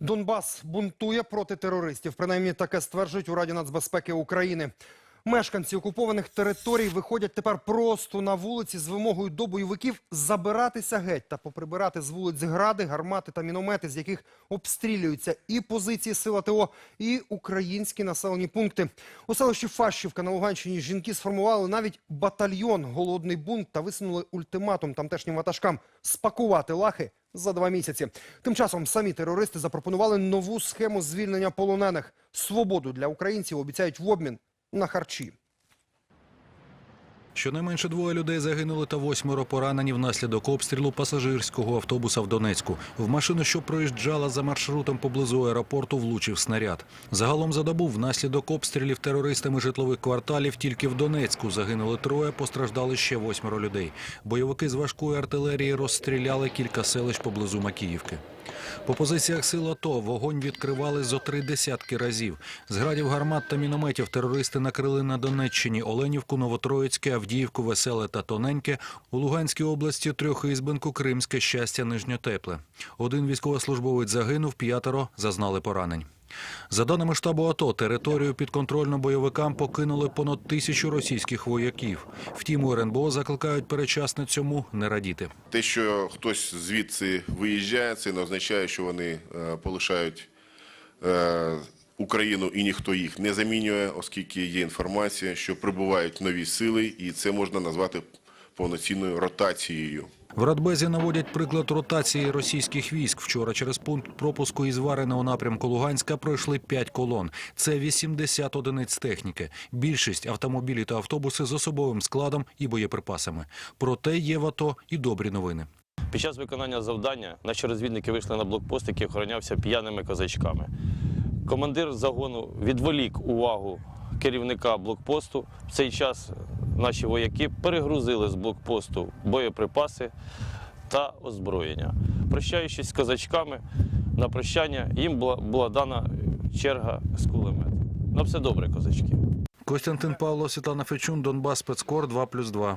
Донбас бунтує проти терористів. Принаймні таке стверджують у Раді нацбезпеки України. Мешканці окупованих територій виходять тепер просто на вулиці з вимогою до бойовиків забиратися геть та поприбирати з вулиць гради, гармати та міномети, з яких обстрілюються і позиції сил АТО, і українські населені пункти. У селищі Фащівка на Луганщині жінки сформували навіть батальйон «Голодний бунт» та висунули ультиматум тамтешнім ватажкам спакувати лахи за два місяці. Тим часом самі терористи запропонували нову схему звільнення полонених. Свободу для українців обіцяють в обмін на харчі. Щонайменше двоє людей загинули та восьмеро поранені внаслідок обстрілу пасажирського автобуса в Донецьку. В машину, що проїжджала за маршрутом поблизу аеропорту, влучив снаряд. Загалом за добу внаслідок обстрілів терористами житлових кварталів тільки в Донецьку загинули троє, постраждали ще восьмеро людей. Бойовики з важкої артилерії розстріляли кілька селищ поблизу Макіївки. По позиціях сил АТО вогонь відкривали зо три десятки разів. З градів гармат та мінометів терористи накрили на Донеччині Оленівку, Новотроїцьке, Авдіївку, Веселе та Тоненьке. У Луганській області Трьохизбинку, Кримське, Щастя, Нижньотепле. Один військовослужбовець загинув, п'ятеро зазнали поранень. За даними штабу АТО, територію підконтрольну бойовикам покинули понад тисячу російських вояків. Втім, у РНБО закликають перечасно цьому не радіти. Те, що хтось звідси виїжджає, це не означає, що вони е, полишають е, Україну і ніхто їх не замінює, оскільки є інформація, що прибувають нові сили, і це можна назвати повноцінною ротацією. В Радбезі наводять приклад ротації російських військ. Вчора через пункт пропуску із Варени у напрямку Луганська пройшли 5 колон. Це 80 одиниць техніки. Більшість автомобілі та автобуси з особовим складом і боєприпасами. Проте є в АТО і добрі новини. Під час виконання завдання наші розвідники вийшли на блокпост, який охоронявся п'яними козачками. Командир загону відволік увагу керівника блокпосту. В цей час наші вояки перегрузили з блокпосту боєприпаси та озброєння. Прощаючись з козачками, на прощання їм була, була дана черга з кулемету. На все добре, козачки. Костянтин Павло, Світлана Фечун, Донбас, спецкор 2+,2.